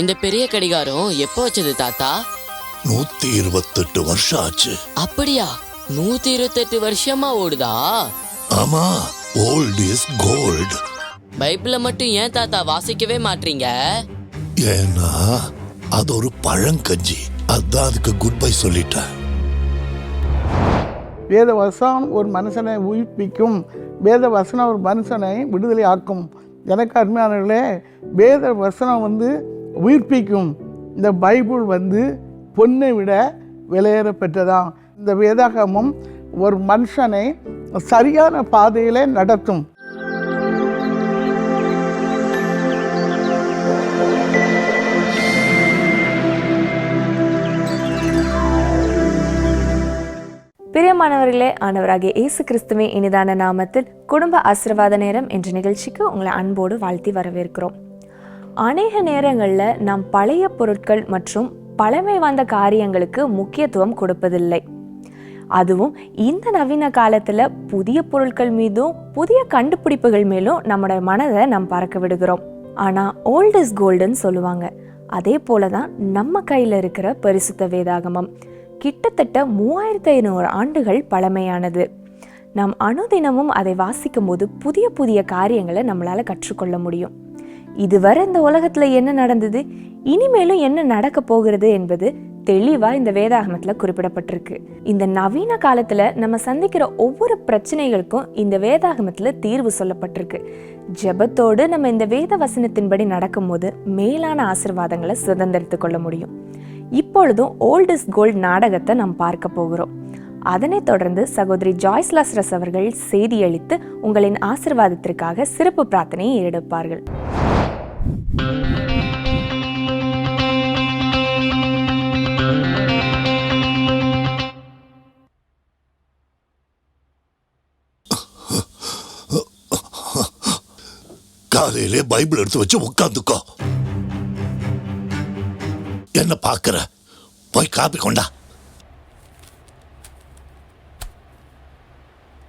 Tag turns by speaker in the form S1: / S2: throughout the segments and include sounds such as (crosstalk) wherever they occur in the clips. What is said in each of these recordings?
S1: இந்த பெரிய கடிகாரம் எப்போ வச்சது தாத்தா?
S2: நூத்தி இருபத்தெட்டு வருஷம் ஆச்சு.
S1: அப்படியா? நூத்தி இருபத்தெட்டு வருஷமா ஓடுதா?
S2: ஆமா ஓல்ட் இஸ் கோல்டு
S1: பைபிள மட்டும் ஏன் தாத்தா வாசிக்கவே மாட்டீங்க
S2: ஏன்னா அது ஒரு பழங்கஞ்சி. அதான் அதுக்கு குட் பை சொல்லிட்டேன்.
S3: வேத வசனம் ஒரு மனுஷனை உயிர்ப்பிக்கும். வேத வசனம் ஒரு மனுஷனை விடுதலை ஆக்கும் எனக்கு அருமையானவர்களே வேத வசனம் வந்து உயிர்ப்பிக்கும் இந்த பைபிள் வந்து பொண்ணை விட விலையேற பெற்றதாம் இந்த வேதாகமம் ஒரு மனுஷனை சரியான பாதையில் நடத்தும்.
S4: பிரியமானவர்களே ஆண்டவராகிய இயேசு கிறிஸ்துவின் இனிதான நாமத்தில் குடும்ப ஆசீர்வாத நேரம் என்ற நிகழ்ச்சிக்கு உங்களை அன்போடு வாழ்த்தி வரவேற்கிறோம். அநேக நேரங்களில் நாம் பழைய பொருட்கள் மற்றும் பழமை வாய்ந்த காரியங்களுக்கு முக்கியத்துவம் கொடுப்பதில்லை. அதுவும் இந்த நவீன காலத்தில் புதிய பொருட்கள் மீதும் புதிய கண்டுபிடிப்புகள் மேலும் நம்மளோட மனதை நாம் பறக்க விடுகிறோம். ஆனால் ஓல்ட் இஸ் கோல்டுன்னு சொல்லுவாங்க. அதே போல தான் நம்ம கையில் இருக்கிற பரிசுத்த வேதாகமம். கிட்டத்தட்ட மூவாயிரத்து ஐநூறு ஆண்டுகள் பழமையானது. நாம் அனுதினமும் அதை வாசிக்கும்போது புதிய புதிய காரியங்களை நம்மளால் கற்றுக்கொள்ள முடியும். இதுவரை இந்த உலகத்தில் என்ன நடந்தது? இனிமேலும் என்ன நடக்க போகிறது என்பது தெளிவாக இந்த வேதாகமத்தில் குறிப்பிடப்பட்டிருக்கு. இந்த நவீன காலத்தில் நம்ம சந்திக்கிற ஒவ்வொரு பிரச்சனைகளுக்கும் இந்த வேதாகமத்தில் தீர்வு சொல்லப்பட்டிருக்கு. ஜெபத்தோடு நம்ம இந்த வேத வசனத்தின்படி நடக்கும்போது மேலான ஆசிர்வாதங்களை சுதந்திரத்து கொள்ள முடியும். இப்பொழுதும் ஓல்ட் இஸ் கோல்ட் நாடகத்தை நாம் பார்க்க போகிறோம். அதனைத் தொடர்ந்து சகோதரி ஜாய்ஸ் லாஸ்ரஸ் அவர்கள் செய்தியளித்து உங்களின் ஆசிர்வாதத்திற்காக சிறப்பு பிரார்த்தனையை எடுப்பார்கள்
S2: காலையிலே பைபிள் எடுத்து வச்சு உட்காந்துக்கோ. என்ன பாக்குற போய் காப்பி கொண்டா.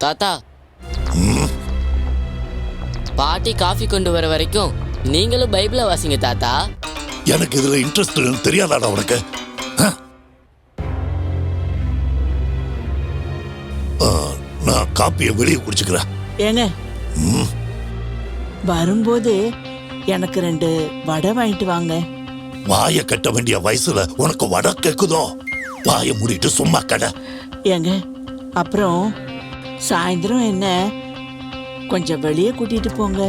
S1: தாத்தா. பாட்டி காஃபி கொண்டு வர வரைக்கும் நீங்களும் பைபிள வாசிங்க தாத்தா.
S2: எனக்கு இதுல இன்ட்ரெஸ்ட் தெரியாதாடா உனக்கு? நான் காப்பியை வெளியே குடிச்சுக்கிறேன்.
S5: ஏங்க? வரும்போது எனக்கு ரெண்டு வடை வாங்கிட்டு வாங்க.
S2: வாயை கட்ட வேண்டிய வயசுல உனக்கு வட கேக்குதோ? வாயை மூடிட்டு சும்மா கடை.
S5: ஏங்க அப்புறம் சாயந்தரம் என்ன? கொஞ்சம் வெளியே கூட்டிட்டு போங்க.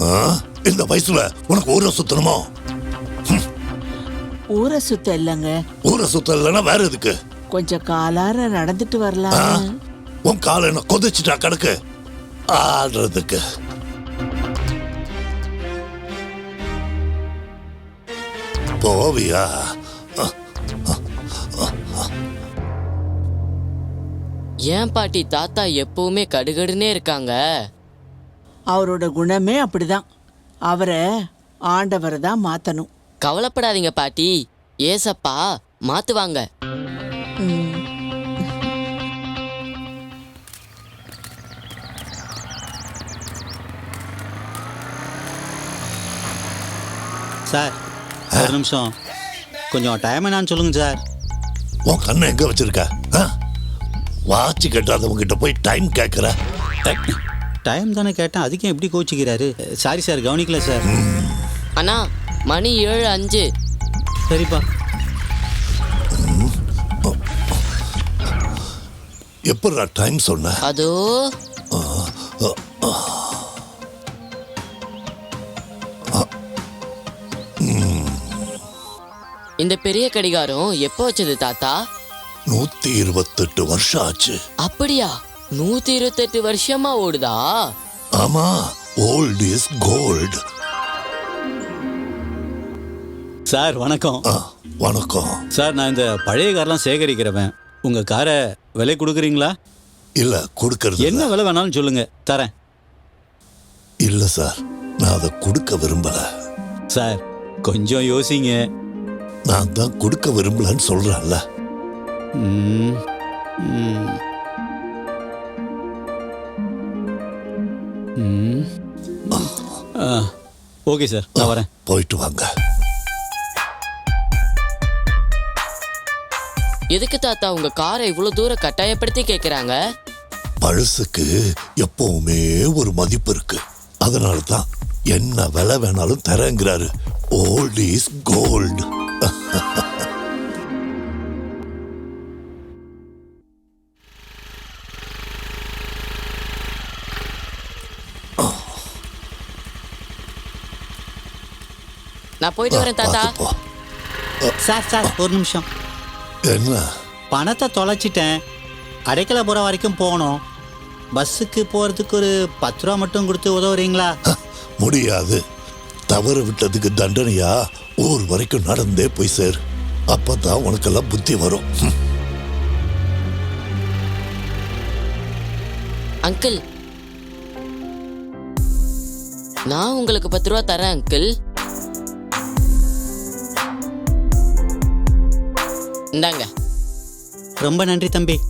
S2: ஆ? இந்த வயசுல உனக்கு ஊரை சுத்தணுமோ?
S5: ஊரை சுத்த இல்லைங்க.
S2: ஊரை சுத்தம் இல்லைன்னா வேற எதுக்கு?
S5: கொஞ்சம் காலார நடந்துட்டு வரலாம்
S2: உன் காலை என்ன கொதிச்சுட்டா கிடக்கு ஆடுறதுக்கு. போவியா?
S1: ஏன் பாட்டி தாத்தா எப்பவுமே கடுகடுனே இருக்காங்க?
S5: அவரோட குணமே அப்படிதான். அவரை ஆண்டவரை தான் மாத்தணும்.
S1: கவலைப்படாதீங்க பாட்டி. ஏசப்பா மாத்துவாங்க.
S6: சார் ஒரு நிமிஷம். கொஞ்சம் டைம் என்னான்னு சொல்லுங்க சார்
S2: உன் கண்ணை எங்க வச்சிருக்க? வாட்ச் கட்டாதவங்க கிட்ட போய் டைம் கேட்கிற
S6: டைம் தானே கேட்டேன். அதுக்கே எப்படி கோச்சிக்கிறாரு. சாரி சார் கவனிக்கல சார்
S1: அண்ணா மணி ஏழு அஞ்சு.
S6: சரிப்பா.
S2: எப்படா டைம் சொன்ன?
S1: அதோ. இந்த பெரிய கடிகாரம் எப்போ வச்சது தாத்தா?
S2: நூத்தி இருபத்தெட்டு வருஷம் ஆச்சு.
S1: அப்படியா? நூத்தி இருபத்தெட்டு வருஷமா ஓடுதா?
S2: ஆமா ஓல்ட் இஸ் கோல்டு
S6: சார் வணக்கம்.
S2: வணக்கம்.
S6: சார் நான் இந்த பழைய கார்லாம் சேகரிக்கிறவன். உங்க காரை விலை கொடுக்குறீங்களா?
S2: இல்ல கொடுக்கறது
S6: என்ன. விலை வேணாலும் சொல்லுங்க தரேன்.
S2: இல்ல சார். நான் அதை கொடுக்க விரும்பல.
S6: சார் கொஞ்சம் யோசிங்க.
S2: நான் தான் கொடுக்க விரும்பலன்னு சொல்றேன்ல.
S6: ஓகே சார் நான் வரேன்.
S2: போயிட்டு வாங்க.
S1: எதுக்கு தாத்தா உங்க காரை இவ்வளவு தூரம் கட்டாயப்படுத்தி கேக்குறாங்க?
S2: பழசுக்கு எப்பவுமே ஒரு மதிப்பு இருக்கு. அதனால தான் என்ன விலை வேணாலும் தரேங்கிறாரு. ஓல்ட் இஸ் கோல்டு
S1: நான் போயிட்டு வரேன் தாத்தா.
S6: சார் சார் ஒரு நிமிஷம்.
S2: என்ன?
S6: பணத்தை தொலைச்சிட்டேன். அடைக்கலபுரம் வரைக்கும் போகணும். பஸ்ஸுக்கு போகிறதுக்கு ஒரு பத்து ரூபா மட்டும் கொடுத்து உதவுறீங்களா?
S2: முடியாது. தவறு விட்டதுக்கு தண்டனையா? ஊர் வரைக்கும் நடந்தே போய் சேர். அப்பதான் உனக்கெல்லாம் புத்தி வரும்.
S1: அங்கிள். நான் உங்களுக்கு பத்து ரூபா தரேன் அங்கிள். இந்தாங்க.
S6: ரொம்ப நன்றி தம்பி.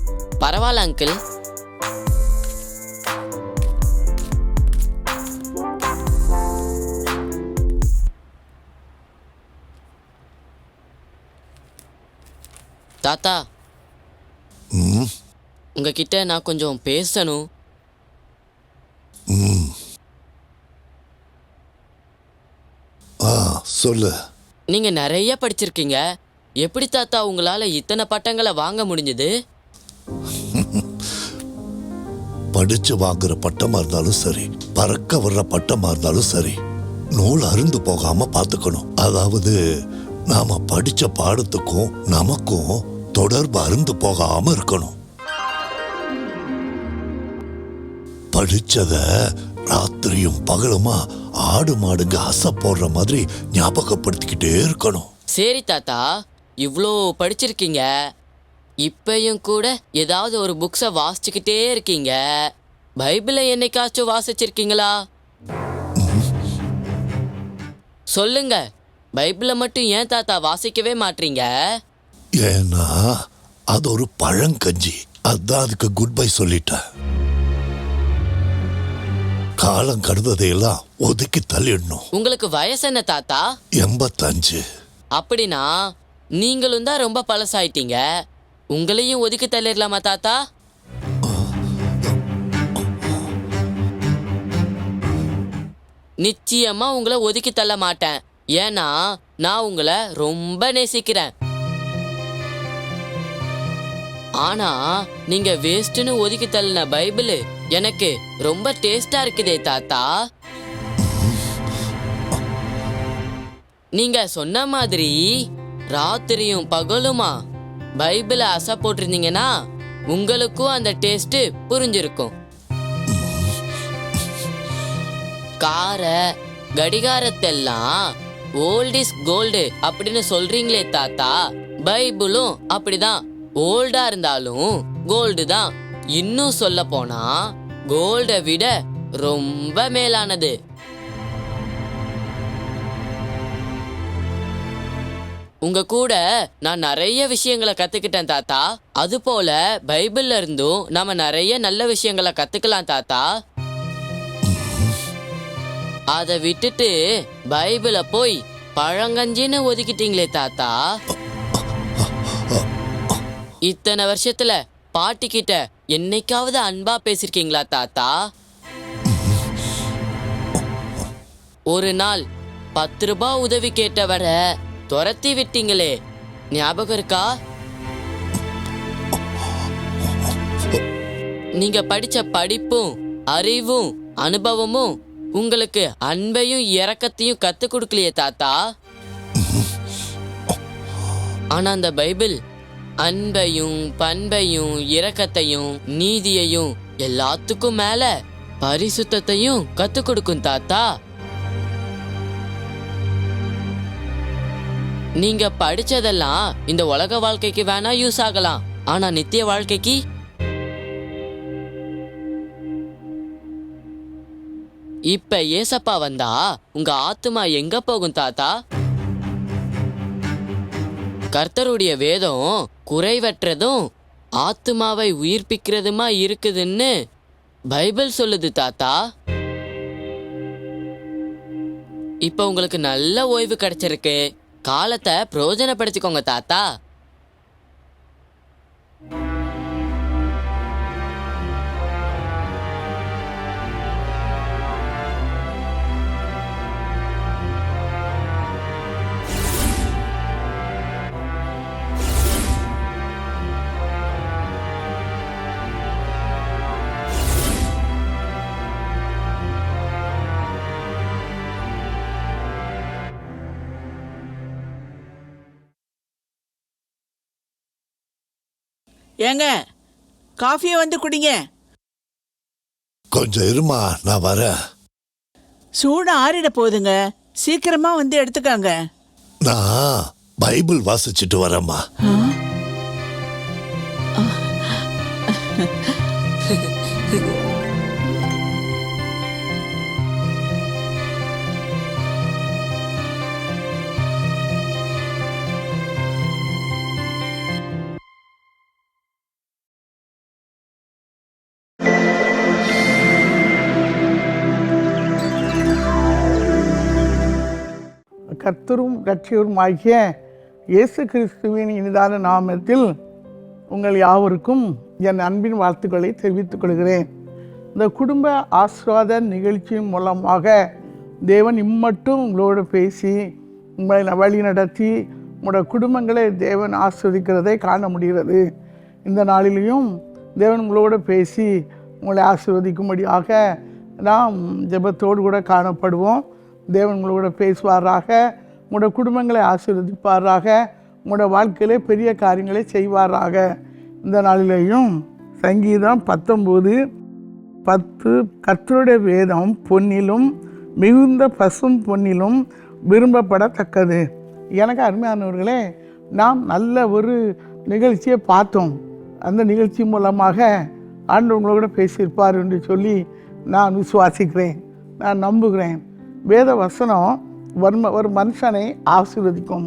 S1: பரவாயில்ல அங்கிள். தாத்தா.
S2: ம்,
S1: உங்ககிட்ட நான் கொஞ்சம் பேசணும்.
S2: ம். ஆ சொல்லு.
S1: நீங்க நிறைய படிச்சிருக்கீங்க. எப்படி தாத்தா உங்களால இத்தனை பட்டங்களை வாங்க முடிஞ்சது? (laughs)
S2: படிச்சு வாங்குற பட்டமா இருந்தாலும் சரி பறக்க வர்ற பட்டமா இருந்தாலும் சரி நூல் அருந்து போகாம பார்த்துக்கணும். அதாவது நாம படிச்ச பாடத்துக்கும் நமக்கும் தொடர்பு அருந்து போகாம இருக்கணும். படிச்சத ராத்திரியும் பகலுமா ஆடு மாடுங்க அசை போடுற மாதிரி ஞாபகப்படுத்திக்கிட்டே இருக்கணும்.
S1: சரி தாத்தா இவ்வளோ படிச்சிருக்கீங்க. இப்பயும் கூட ஏதாவது ஒரு புக்ஸை வாசிச்சுக்கிட்டே இருக்கீங்க. பைபிளை என்னைக்காச்சும் வாசிச்சிருக்கீங்களா? சொல்லுங்க பைபிளை மட்டும் ஏன் தாத்தா வாசிக்கவே மாட்டீங்க
S2: ஏன்னா அது ஒரு பழங்கஞ்சி. அதான் அதுக்கு குட் பை சொல்லிட்டேன். காலம் கடந்ததையெல்லாம் ஒதுக்கி தள்ளிடணும்.
S1: உங்களுக்கு வயசு என்ன தாத்தா?
S2: எண்பத்தஞ்சு.
S1: அப்படின்னா நீங்களும் தான் ரொம்ப பழசாயிட்டீங்க. உங்களையும் ஒதுக்கி தள்ளிடலாமா தாத்தா? நிச்சயமா உங்களை ஒதுக்கி தள்ள மாட்டேன். ஏன்னா நான் உங்களை ரொம்ப நேசிக்கிறேன். ஆனா நீங்க வேஸ்ட்னு ஒதுக்கி தள்ளின பைபிள் எனக்கு ரொம்ப டேஸ்டா இருக்குதே தாத்தா. நீங்க சொன்ன மாதிரி ராத்திரியும் பகலுமா? பைபிளை அசை போட்டிருந்தீங்கன்னா உங்களுக்கும் அந்த டேஸ்ட் புரிஞ்சிருக்கும். காரை கடிகாரத்தெல்லாம் ஓல்ட் இஸ் கோல்டு அப்படின்னு சொல்றீங்களே தாத்தா. பைபிளும் அப்படிதான். ஓல்டா இருந்தாலும் கோல்டு தான். இன்னும் சொல்ல போனா கோல்டை விட ரொம்ப மேலானது. உங்க கூட நான் நிறைய விஷயங்களை கத்துக்கிட்டேன் தாத்தா. அது போல பைபிள்ல இருந்தும் நாம நிறைய நல்ல விஷயங்களை கத்துக்கலாம் தாத்தா. அதை விட்டுட்டு பைபிளை போய் பழங்கஞ்சின்னு ஒதுக்கிட்டீங்களே தாத்தா. இத்தனை வருஷத்துல பாட்டி கிட்ட என்னைக்காவது அன்பா பேசிருக்கீங்களா தாத்தா? ஒரு நாள் பத்து ரூபாய் உதவி கேட்டவரை துரத்தி விட்டீங்களே ஞாபகம் இருக்கா? நீங்க படிச்ச படிப்பும் அறிவும் அனுபவமும் உங்களுக்கு அன்பையும் இரக்கத்தையும் கத்து கொடுக்கலையே தாத்தா? ஆனா அந்த பைபிள் அன்பையும் பண்பையும் இரக்கத்தையும் நீதியையும் எல்லாத்துக்கும் மேல பரிசுத்தையும் கத்து கொடுக்கும் தாத்தா. நீங்க படிச்சதெல்லாம் இந்த உலக வாழ்க்கைக்கு வேணா யூஸ் ஆகலாம். ஆனா நித்திய வாழ்க்கைக்கு? இப்ப ஏசப்பா வந்தா உங்க ஆத்துமா எங்க போகும் தாத்தா? கர்த்தருடைய வேதம் குறைவற்றதும் ஆத்துமாவை உயிர்ப்பிக்கிறதுமா இருக்குதுன்னு பைபிள் சொல்லுது தாத்தா. இப்ப உங்களுக்கு நல்ல ஓய்வு கிடைச்சிருக்கு. காலத்தை பிரயோஜனப்படுத்திக்கோங்க தாத்தா.
S5: ஏங்க காஃபியை வந்து குடிங்க.
S2: கொஞ்சம் இருமா நான் வரேன்.
S5: சூடு ஆறிட போகுதுங்க. சீக்கிரமா வந்து எடுத்துக்கோங்க.
S2: நான் பைபிள் வாசிச்சுட்டு வரேம்மா.
S3: கர்த்தரும் இரட்சியரும் ஆகிய இயேசு கிறிஸ்துவின் இனிதான நாமத்தில் உங்கள் யாவருக்கும் என் அன்பின் வாழ்த்துக்களை தெரிவித்துக் கொள்கிறேன். இந்த குடும்ப ஆசிர்வாத நிகழ்ச்சியின் மூலமாக தேவன் இம்மட்டும் உங்களோடு பேசி உங்களை வழி நடத்தி உங்களோட குடும்பங்களை தேவன் ஆஸ்வதிக்கிறதை காண முடிகிறது. இந்த நாளிலையும் தேவன் உங்களோடு பேசி உங்களை ஆசிர்வதிக்கும்படியாக நாம் ஜெபத்தோடு கூட காணப்படுவோம். தேவன் உங்களோட பேசுவாராக உங்களோட குடும்பங்களை ஆசீர்வதிப்பாராக உங்களோட வாழ்க்கையிலே பெரிய காரியங்களை செய்வாராக. இந்த நாளிலேயும் சங்கீதம் பத்தொம்போது பத்து கத்தருடைய வேதம் பொன்னிலும் மிகுந்த பசும் பொன்னிலும் விரும்பப்படத்தக்கது. எனக்கு அருமையானவர்களே நாம் நல்ல ஒரு நிகழ்ச்சியை பார்த்தோம். அந்த நிகழ்ச்சி மூலமாக ஆண்டவங்களோட பேசியிருப்பார் என்று சொல்லி நான் விசுவாசிக்கிறேன். நான் நம்புகிறேன். வேத வசனம் வன்ம ஒரு மனுஷனை ஆசீர்வதிக்கும்.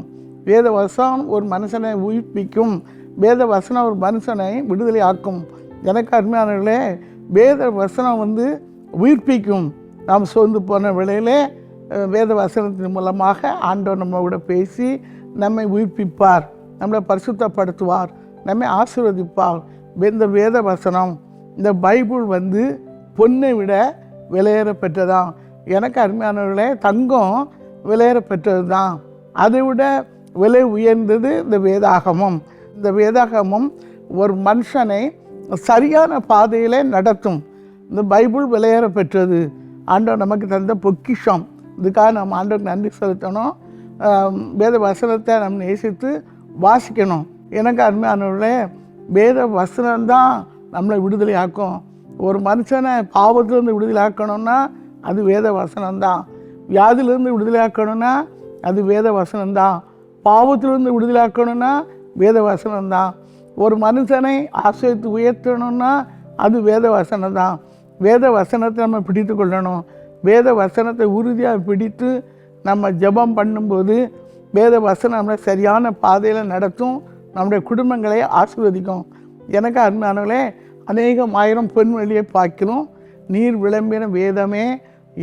S3: வேத வசனம் ஒரு மனுஷனை உயிர்ப்பிக்கும். வேத வசனம் ஒரு மனுஷனை விடுதலை ஆக்கும் எனக்கு அருமையானவர்களே வேத வசனம் வந்து உயிர்ப்பிக்கும். நாம் சோர்ந்து போன வேளையிலே வேத வசனத்தின் மூலமாக ஆண்டவர் கூட பேசி நம்மை உயிர்ப்பிப்பார். நம்மளை பரிசுத்தப்படுத்துவார். நம்மை ஆசீர்வதிப்பார். இந்த வேத வசனம் இந்த பைபிள் வந்து பொன்னை விட விலையேற பெற்றதான் எனக்கு அருமையானவர்களே தங்கம் விலையேற பெற்றது தான் அதை விட விலை உயர்ந்தது இந்த வேதாகமம். இந்த வேதாகமம் ஒரு மனுஷனை சரியான பாதையில் நடத்தும். இந்த பைபிள் விலையேற பெற்றது. ஆண்டவர் நமக்கு தந்த பொக்கிஷம். இதுக்காக நம்ம ஆண்டவருக்கு நன்றி செலுத்தணும். வேத வசனத்தை நம்ம நேசித்து வாசிக்கணும். எனக்கு அருமையானவர்களே வேத வசனம்தான் நம்மளை விடுதலை ஆக்கும் ஒரு மனுஷனை பாவத்திலேருந்து விடுதலை ஆக்கணும்னா அது வேத வசனம்தான். வியாதிலிருந்து விடுதலையாக்கணும்னா அது வேத வசனம்தான். பாவத்திலிருந்து விடுதலாக்கணும்னா வேத வசனம்தான். ஒரு மனுஷனை ஆசிரியத்து உயர்த்தணும்னா அது வேத வசனம் தான் வேத வசனத்தை நம்ம பிடித்து கொள்ளணும். வேத வசனத்தை உறுதியாக பிடித்து நம்ம ஜெபம் பண்ணும்போது வேத வசனம் நம்மளை சரியான பாதையில் நடத்தும். நம்முடைய குடும்பங்களை ஆசீர்வதிக்கும். எனக்கு அருமையானவர்களே அநேகம் ஆயிரம் பெண் வழியை பார்க்கணும் நீர் விளம்பின வேதமே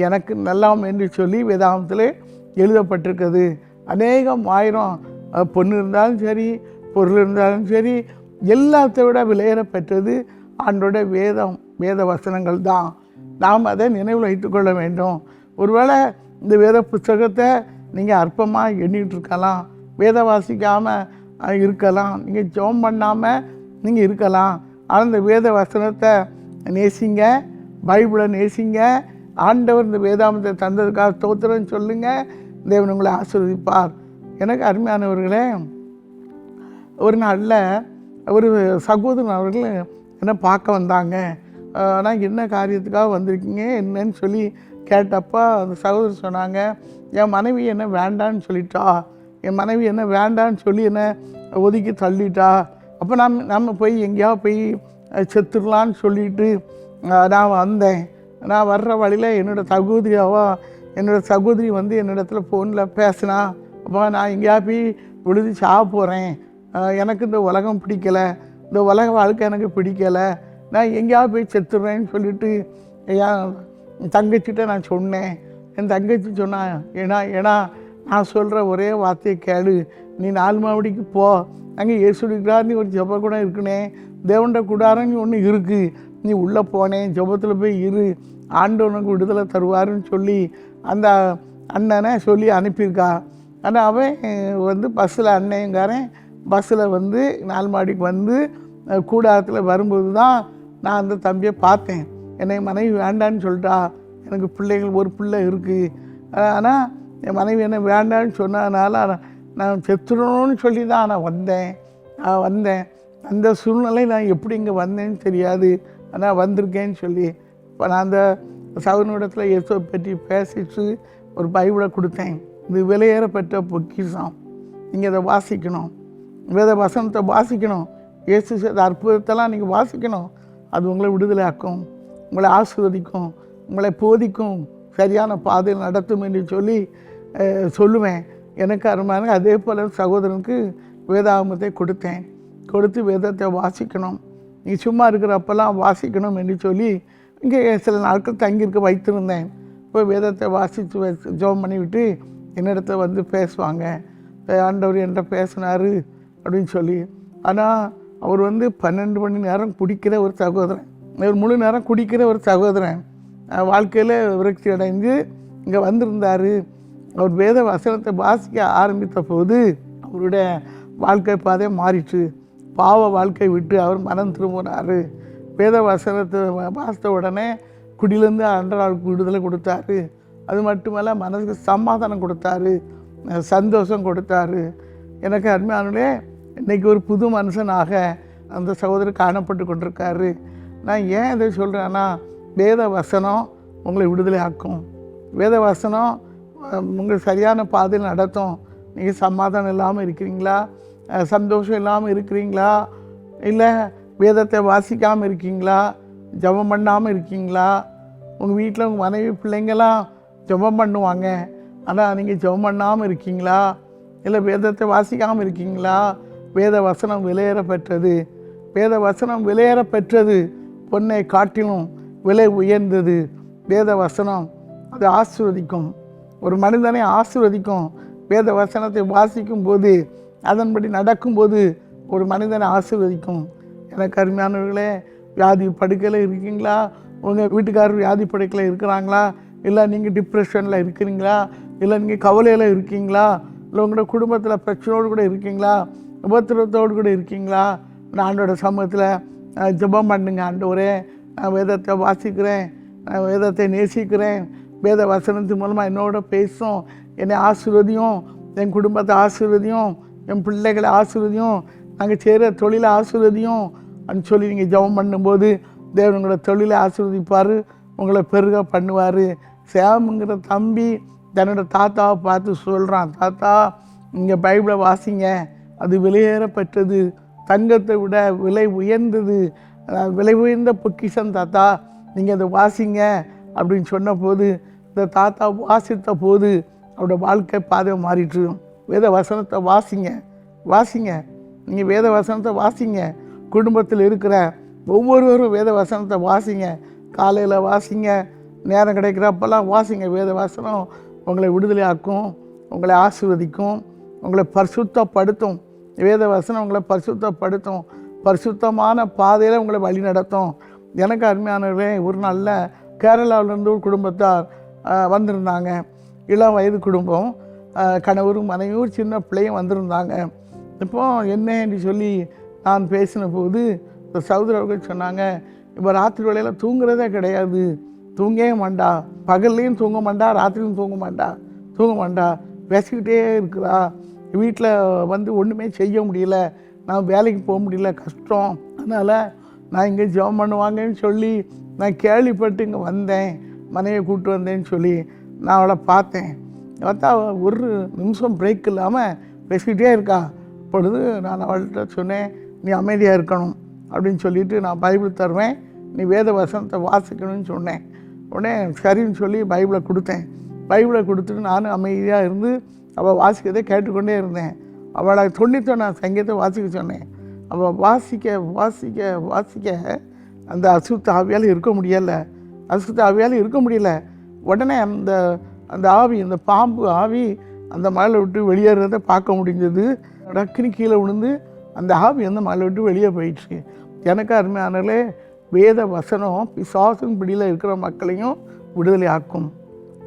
S3: எனக்கு நல்லாம் என்று சொல்லி வேதாகமத்தில் எழுதப்பட்டிருக்கிறது. அநேகம் ஆயிரம் பொண்ணு இருந்தாலும் சரி பொருள் இருந்தாலும் சரி எல்லாத்தை விட விளையற பெற்றது ஆண்டோட வேதம் வேத வசனங்கள் தான். நாம் அதை நினைவில் வைத்துக்கொள்ள வேண்டும். ஒருவேளை இந்த வேத புஸ்தகத்தை நீங்கள் அற்பமாக எண்ணிகிட்டு இருக்கலாம் வேத வாசிக்காமல் இருக்கலாம் நீங்கள் ஜோம் பண்ணாமல் நீங்கள் இருக்கலாம். ஆனால் இந்த வேத வசனத்தை நேசிங்க பைபிளை நேசிங்க ஆண்டவர் இந்த வேதாமத்தை தந்ததுக்காக ஸ்தோத்திரம் சொல்லுங்கள் தேவன் உங்களை ஆசிர்வதிப்பார். எனக்கு அருமையானவர்களே ஒரு நாளில் ஒரு சகோதரன் அவர்கள் என்னை பார்க்க வந்தாங்க. ஆனால் என்ன காரியத்துக்காக வந்திருக்கீங்க? என்னன்னு சொல்லி கேட்டப்போ அந்த சகோதரர் சொன்னாங்க என் மனைவி என்ன வேண்டான்னு சொல்லிட்டா? என் மனைவி என்ன வேண்டான்னு சொல்லி என்ன ஒதுக்கி தள்ளிட்டா? அப்போ நம்ம நம்ம போய் எங்கேயாவது போய் செத்துடலான்னு சொல்லிட்டு நான் வந்தேன். நான் வர்ற வழியில் என்னோடய சகோதரியாவோ என்னோடய சகோதரி வந்து என்னிடத்துல ஃபோனில் பேசினா அப்போ நான் எங்கேயா போய் விழுது சாக போகிறேன் எனக்கு இந்த உலகம் பிடிக்கலை. இந்த உலக வாழ்க்கை எனக்கு பிடிக்கலை. நான் எங்கேயாவது போய் செத்துடுறேன்னு சொல்லிட்டு என் தங்கச்சிட்ட நான் சொன்னேன். என் தங்கச்சி சொன்னா ஏன்னா ஏன்னா நான் சொல்கிற ஒரே வார்த்தையை கேளு. நீ நாலு மாவடிக்கு போ. அங்கே இயேசுடிக்கிறார் நீ ஒரு ஜெப கூட இருக்குனே. தேவண்ட கூடாரம் நீ ஒன்று இருக்குது நீ உள்ளே போனேன். ஜெபத்தில் போய் இரு. ஆண்டவனுக்கு விடுதலை தருவாருன்னு சொல்லி அந்த அண்ணனை சொல்லி அனுப்பியிருக்கா. ஆனால் அவன் வந்து பஸ்ஸில் அண்ணங்காரன் பஸ்ஸில் வந்து நாலு மாடிக்கு வந்து கூடாரத்தில் வரும்போது தான் நான் அந்த தம்பியை பார்த்தேன். என்னை மனைவி வேண்டான்னு சொல்லிட்டா. எனக்கு பிள்ளைகள் ஒரு பிள்ளை இருக்குது ஆனால் என் மனைவி என்ன வேண்டான்னு சொன்னதுனால நான் செத்துடணும்னு சொல்லி தான் நான் வந்தேன். நான் வந்தேன். அந்த சூழ்நிலை நான் எப்படி இங்கே வந்தேன்னு தெரியாது. ஆனால் வந்திருக்கேன்னு சொல்லி இப்போ நான் அந்த சகனிடத்தில் இயேசுவை பற்றி பேசிட்டு ஒரு பைபிளை கொடுத்தேன். இது விலையேறப்பட்ட பொக்கிஷம். நீங்கள் அதை வாசிக்கணும். வேத வசனத்தை வாசிக்கணும். இயேசு செய்த அற்புதத்தெல்லாம் நீங்கள் வாசிக்கணும். அது உங்களை விடுதலையாக்கும். உங்களை ஆசீர்வதிக்கும். உங்களை போதிக்கும். சரியான பாதையில் நடத்தும் என்று சொல்லி சொல்லுவேன். எனக்கு அருமையான அதே போல் சகோதரனுக்கு வேதாகமத்தை கொடுத்தேன். கொடுத்து வேதத்தை வாசிக்கணும். நீ சும்மா இருக்கிறப்பெல்லாம் வாசிக்கணும் என்று சொல்லி இங்கே சில நாட்கள் தங்கியிருக்க வைத்திருந்தேன். போய் வேதத்தை வாசித்து வச்சு ஜோம் பண்ணிவிட்டு என்னிடத்த வந்து பேசுவாங்க. ஆண்டவர் என்கிட்ட பேசினாரு அப்படின்னு சொல்லி. ஆனால் அவர் வந்து பன்னெண்டு மணி நேரம் குடிக்கிற ஒரு சகோதரன். இவர் முழு நேரம் குடிக்கிற ஒரு சகோதரன். வாழ்க்கையில் விரக்தி அடைந்து இங்கே வந்திருந்தார். அவர் வேத வசனத்தை வாசிக்க ஆரம்பித்த போது அவருடைய வாழ்க்கை பாதை மாறிட்டு பாவ வாழ்க்கை விட்டு அவர் மனம் திரும்பினார். வேத வசனத்தை வாசித்த உடனே குடியிலேருந்து அன்றாளுக்கு விடுதலை கொடுத்தாரு. அது மட்டுமல்ல மனதுக்கு சமாதானம் கொடுத்தாரு. சந்தோஷம் கொடுத்தாரு. எனக்கு அருமையானே இன்றைக்கி ஒரு புது மனுஷனாக அந்த சகோதரர் காணப்பட்டு கொண்டிருக்காரு. நான் ஏன் இதை சொல்கிறேன்னா வேத வசனம் உங்களை விடுதலை ஆக்கும் வேத வசனம் உங்களை சரியான பாதையில் நடத்தும். நீங்கள் சமாதானம் இல்லாமல் இருக்கிறீங்களா? சந்தோஷம் இல்லாமல் இருக்கிறீங்களா? இல்லை வேதத்தை வாசிக்காமல் இருக்கீங்களா? ஜெபம் பண்ணாமல் இருக்கீங்களா? உங்கள் வீட்டில் உங்கள் மனைவி பிள்ளைங்களாம் ஜெபம் பண்ணுவாங்க. ஆனால் நீங்கள் ஜெபம் பண்ணாமல் இருக்கீங்களா? இல்லை வேதத்தை வாசிக்காமல் இருக்கீங்களா? வேத வசனம் விலையேற பெற்றது. வேத வசனம் விலையேற பெற்றது. பொன்னை காட்டிலும் விலை உயர்ந்தது. வேத வசனம் அது ஆசிர்வதிக்கும். ஒரு மனிதனை ஆசிர்வதிக்கும். வேத வசனத்தை வாசிக்கும் போது அதன்படி நடக்கும்போது ஒரு மனிதனை ஆசீர்வதிக்கும். எனக்கு அருமையானவர்களே வியாதி படுக்கையில் இருக்கீங்களா? உங்கள் வீட்டுக்காரர் வியாதி படுக்கையில் இருக்கிறாங்களா? இல்லை நீங்கள் டிப்ரெஷனில் இருக்கிறீங்களா? இல்லை நீங்கள் கவலையில் இருக்கீங்களா? இல்லை உங்களோட குடும்பத்தில் பிரச்சனையோடு கூட இருக்கீங்களா? உபத்திரத்தோடு கூட இருக்கீங்களா? நான் ஆண்டோட சமூகத்தில் ஜபம் ஜெபம் பண்ணுங்க ஆண்டவரே. நான் வேதத்தை வாசிக்கிறேன். நான் வேதத்தை நேசிக்கிறேன். வேத வசனத்தின் மூலமாக என்னோட பேசும். என்னை ஆசீர்வதியும். என் குடும்பத்தை ஆசீர்வதியும். என் பிள்ளைகளை ஆசீர்வதியும். நாங்கள் செய்கிற தொழிலை ஆசீர்வதியும். அப்படின்னு சொல்லி நீங்கள் ஜெபம் பண்ணும்போது தேவன் உங்களோட தொழிலை ஆசீர்வதிப்பார் உங்களை பெருக பண்ணுவார். சேமுங்கிற தம்பி தன்னோட தாத்தாவை பார்த்து சொல்கிறான் தாத்தா நீங்கள் பைபிளை வாசிங்க. அது விலையேறப்பட்டது தங்கத்தை விட விலை உயர்ந்தது. விலை உயர்ந்த பொக்கிஷம் தாத்தா. நீங்கள் அதை வாசிங்க. அப்படின்னு சொன்னபோது இந்த தாத்தா வாசித்த போது அவரோட வாழ்க்கை பாதை மாறிட்டு வேத வசனத்தை வாசிங்க. வாசிங்க. நீங்கள் வேத வசனத்தை வாசிங்க. குடும்பத்தில் இருக்கிற ஒவ்வொருவரும் வேத வசனத்தை வாசிங்க. காலையில் வாசிங்க. நேரம் கிடைக்கிறப்பெல்லாம் வாசிங்க. வேத வசனம் உங்களை விடுதலையாக்கும் உங்களை ஆசிர்வதிக்கும் உங்களை பரிசுத்தப்படுத்தும். வேத வசனம் உங்களை பரிசுத்தப்படுத்தும். பரிசுத்தமான பாதையில் உங்களை வழி நடத்தும். எனக்கு அருமையானவர்களே ஒரு நல்ல கேரளாவிலேருந்து ஒரு குடும்பத்தார் வந்திருந்தாங்க. இளம் வயது குடும்பம். கணவரும் மனைவியும் சின்ன பிள்ளையும் வந்திருந்தாங்க. இப்போ என்ன என்று சொல்லி நான் பேசின போது இந்த சகோதரர்கள் சொன்னாங்க இப்போ ராத்திரி வேலையில் தூங்குறதே கிடையாது. தூங்கவே மாண்டா பகல்லையும் தூங்க மாட்டா ராத்திரியும் தூங்க மாட்டா. தூங்க மாட்டா. பேசிக்கிட்டே இருக்கிறா. வீட்டில் வந்து ஒன்றுமே செய்ய முடியல. நான் வேலைக்கு போக முடியல. கஷ்டம். அதனால் நான் இங்கே ஜெபம் பண்ணுவாங்கன்னு சொல்லி நான் கேள்விப்பட்டு இங்கே வந்தேன். மனைவியை கூப்பிட்டு வந்தேன்னு சொல்லி நான் அவளை பார்த்தேன். பார்த்தா ஒரு நிமிஷம் பிரேக் இல்லாமல் பேசிக்கிட்டே இருக்கா. அப்பொழுது நான் அவள்கிட்ட சொன்னேன் நீ அமைதியாக இருக்கணும் அப்படின்னு சொல்லிட்டு நான் பைபிள் தருவேன். நீ வேத வசனத்தை வாசிக்கணும்னு சொன்னேன். உடனே சரின்னு சொல்லி பைபிளை கொடுத்தேன். பைபிளை கொடுத்துட்டு நானும் அமைதியாக இருந்து அவள் வாசிக்கிறதை கேட்டுக்கொண்டே இருந்தேன். அவளை தொண்ணூத்தொன்னா சங்கீதத்தை வாசிக்க சொன்னேன். அவள் வாசிக்க வாசிக்க வாசிக்க அந்த அசுத்த ஆவியால் இருக்க முடியலை. அசுத்த ஆவியால் இருக்க முடியல. உடனே அந்த அந்த ஆவி அந்த பாம்பு ஆவி அந்த மலையை விட்டு வெளியேறதை பார்க்க முடிஞ்சது. டக்குனு கீழே விழுந்து அந்த ஆவி வந்து மலை விட்டு வெளியே போயிடுச்சு. எனக்கு அருமையானலே வேத வசனம் பிசாசின் பிடியில் இருக்கிற மக்களையும் விடுதலை ஆக்கும்.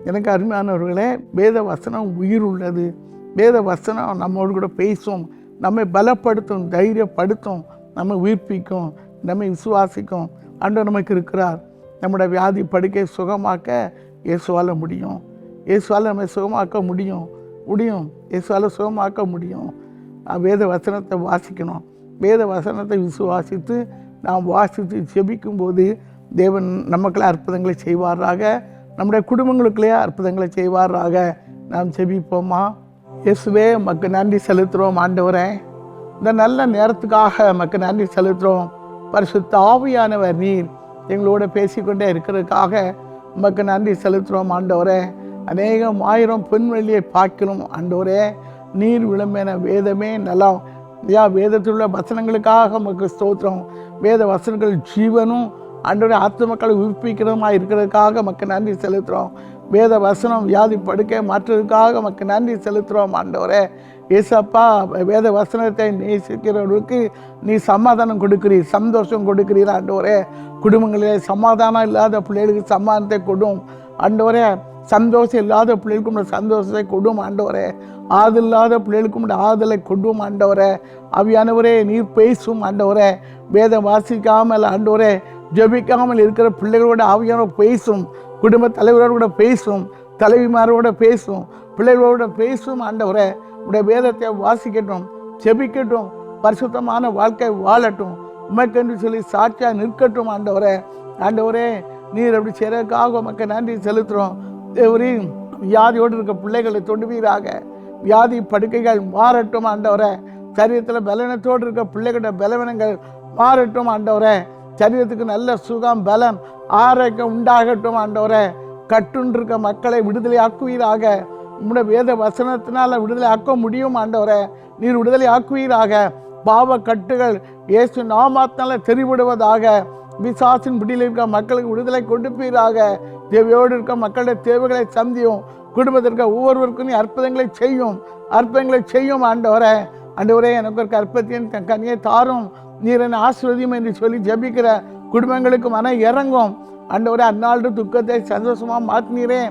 S3: எனக்கு அருமையானவர்களே வேத வசனம் உயிர் உள்ளது. வேத வசனம் நம்மோடு கூட பேசும். நம்மை பலப்படுத்தும் தைரியப்படுத்தும். நம்மை உயிர்ப்பிக்கும் நம்மை விசுவாசிக்கும். ஆண்டவர் நமக்கு இருக்கிறார். நம்முடைய வியாதி படுக்கை சுகமாக்க இயேசுவால் முடியும். இயேசுவால் நம்மை சுகமாக்க முடியும். முடியும். இயேசுவால் சுகமாக்க முடியும். வேத வசனத்தை வாசிக்கணும். வேத வசனத்தை விசுவாசித்து நாம் வாசித்து செபிக்கும் போது தேவன் நமக்குள்ளே அற்புதங்களை செய்வாராக. நம்முடைய குடும்பங்களுக்குள்ளே அற்புதங்களை செய்வாராக. நாம் செபிப்போமா இயேசுவே மக்கு நன்றி செலுத்துகிறோம் ஆண்டவரே. இந்த நல்ல நேரத்துக்காக மக்கு நன்றி செலுத்துகிறோம். பரிசுத்த ஆவியானவர் நீர் எங்களோட பேசிக்கொண்டே இருக்கிறதுக்காக உமக்கு நன்றி செலுத்துகிறோம் ஆண்டவரே. அநேகம் ஆயிரம் பெண்வெளியை பார்க்கிறோம் ஆண்டவரே. நீர் விளம்பின வேதமே நலம் ஐயா வேதத்தில் உள்ள வசனங்களுக்காக உமக்கு ஸ்தோத்திரம். வேத வசனங்கள் ஜீவனும் அன்றைய ஆத்து மக்களை உயிர்ப்பிக்கிறதுமா இருக்கிறதுக்காக மக்கள் நன்றி செலுத்துகிறோம் வேத வசனம் வியாதி படுக்கை மாற்றுறதுக்காக மக்கள் நன்றி செலுத்துகிறோம் ஆண்டவரே. ஏசப்பா வேத வசனத்தை நேசிக்கிறவர்களுக்கு நீ சமாதானம் கொடுக்குறீ சந்தோஷம் கொடுக்கிறீர் ஆண்டவரே. குடும்பங்களிலே சமாதானம் இல்லாத பிள்ளைகளுக்கு சமாதானத்தை கொடும். ஆண்டவரே சந்தோஷம் இல்லாத பிள்ளைகளுக்கும் சந்தோஷத்தை கொடும் ஆண்டவரே. ஆதில்லாத பிள்ளைகளுக்கும் ஆதலை கொண்டும் ஆண்டவரே. அவியானவரே நீர் பேசும் ஆண்டவரே. வேதம் வாசிக்காமல் ஆண்டவரே. ஜெபிக்காமல் இருக்கிற பிள்ளைகளோட ஆவியானவர் பேசும். குடும்ப தலைவரோடு கூட பேசும். தலைவிமாரோட பேசும். பிள்ளைகளோட பேசும் ஆண்டவரே. உடைய வேதத்தை வாசிக்கட்டும் செபிக்கட்டும் பரிசுத்தமான வாழ்க்கை வாழட்டும். உமக்கென்று சொல்லி சாட்சியாக நிற்கட்டும் ஆண்டவரே. ஆண்டவரே நீர் அப்படி செய்கிறதுக்காக உமக்கு நன்றி செலுத்துகிறோம் தேவரின் வியாதியோடு இருக்க பிள்ளைகளை தொடுவீராக. வியாதி படுக்கைகள் மாறட்டும் ஆண்டவரே. சரீரத்தில் பலனத்தோடு இருக்க பிள்ளைகளோட பலவீனங்கள் மாறட்டும் ஆண்டவரே. சரீரத்துக்கு நல்ல சுகம் பலம் ஆரோக்கியம் உண்டாகட்டும் ஆண்டவரே. கட்டுன்றிருக்க மக்களை விடுதலை ஆக்குவீராக உம்முடைய வேத வசனத்தினால் விடுதலை ஆக்க முடியும் ஆண்டவரே. நீர் விடுதலை ஆக்குவீராக பாவ கட்டுகள் இயேசு நாமத்தினால தெரிவிடுவதாக விசாசின் பிடியில் இருக்க மக்களுக்கு விடுதலை கொடுப்பீராக. தேவையோடு இருக்க மக்களுடைய தேவைகளை சந்தியும். குடும்பத்திற்கு ஒவ்வொருவருக்கும் நீ அற்புதங்களை செய்யும் அற்புதங்களை செய்யும் ஆண்டவரே. ஆண்டவரே எனக்கு ஒரு கற்பத்தின் கனியை தாரும். நீர் என்ன ஆசிர்வதியும் என்று சொல்லி ஜெபிக்கிற குடும்பங்களுக்கு மன இறங்கும். ஆண்டவரே அந்நாள் துக்கத்தை சந்தோஷமாக மாற்றினீரே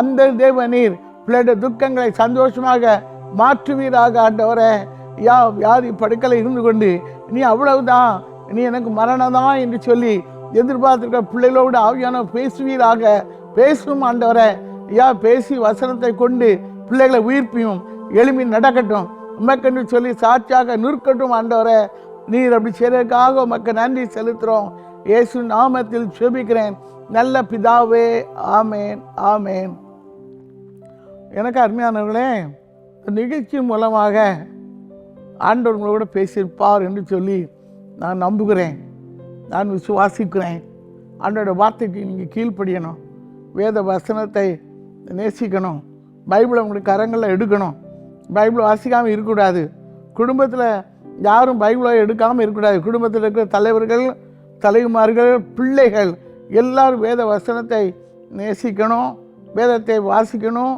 S3: அந்த தேவ நீர் பிள்ளைடைய துக்கங்களை சந்தோஷமாக மாற்றுவீராக ஆண்டவரே. யா வியாதி படுக்கலை இருந்து கொண்டு நீ அவ்வளவுதான் நீ எனக்கு மரணம் தான் என்று சொல்லி எதிர்பார்த்திருக்கிற பிள்ளைகளோடு ஆவியான பேசுவீராக. பேசும் ஆண்டவரை. ஐயா பேசி வசனத்தை கொண்டு பிள்ளைகளை உயிர்ப்பியும் எளிமை நடக்கட்டும். உமக்கென்று சொல்லி சாட்சியாக நிற்கட்டும் ஆண்டவரே. நீர் அப்படி செய்யறதுக்காக உமக்கு நன்றி செலுத்துகிறோம். இயேசு நாமத்தில் செபிக்கிறேன் நல்ல பிதாவே ஆமேன் ஆமேன். எனக்கு அருமையானவர்களே நிகழ்ச்சி மூலமாக ஆண்டவர்களோடு பேசியிருப்பார் என்று சொல்லி நான் நம்புகிறேன். நான் விசுவாசிக்கிறேன். ஆண்டோட வார்த்தைக்கு நீங்கள் கீழ்ப்படியணும். வேத வசனத்தை நேசிக்கணும். பைபிளை உங்களுக்கு கரங்களில் எடுக்கணும். பைபிள் வாசிக்காமல் இருக்கக்கூடாது. குடும்பத்தில் யாரும் பைபிளை எடுக்காமல் இருக்கக்கூடாது. குடும்பத்தில் இருக்கிற தலைவர்கள் தலைவிமார்கள் பிள்ளைகள் எல்லாரும் வேத வசனத்தை நேசிக்கணும். வேதத்தை வாசிக்கணும்.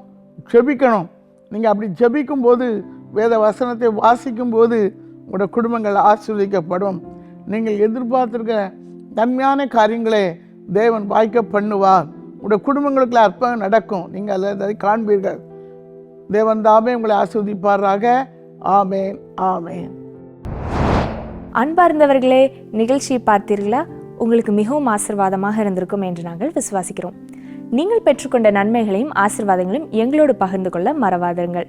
S3: ஜெபிக்கணும். நீங்கள் அப்படி ஜெபிக்கும் போது வேத வசனத்தை வாசிக்கும் போது உங்களோட குடும்பங்கள் ஆசீர்வதிக்கப்படும். நீங்கள் எதிர்பார்த்துருக்க நன்மையான காரியங்களை தேவன் வாய்க்க பண்ணுவார். உங்களுடைய குடும்பங்களுக்குள்ள அற்புதம் நடக்கும். நீங்கள் அதில் அதை காண்பீர்கள். தேவன் தாமே உங்களை ஆஸ்வதிப்பாராக ஆமேன் ஆமேன்.
S4: அன்பார்ந்தவர்களே நிகழ்ச்சியை பார்த்தீர்களா? உங்களுக்கு மிகவும் ஆசிர்வாதமாக இருந்திருக்கும் என்று நாங்கள் விசுவாசிக்கிறோம். நீங்கள் பெற்றுக்கொண்ட நன்மைகளையும் ஆசிர்வாதங்களையும் எங்களோடு பகிர்ந்து கொள்ள மறவாதங்கள்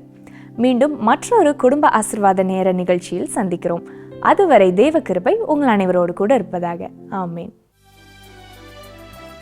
S4: மீண்டும் மற்றொரு குடும்ப ஆசிர்வாத நேர நிகழ்ச்சியில் சந்திக்கிறோம். அதுவரை தேவ கிருபை உங்கள் அனைவரோடு கூட இருப்பதாக. ஆமேன்.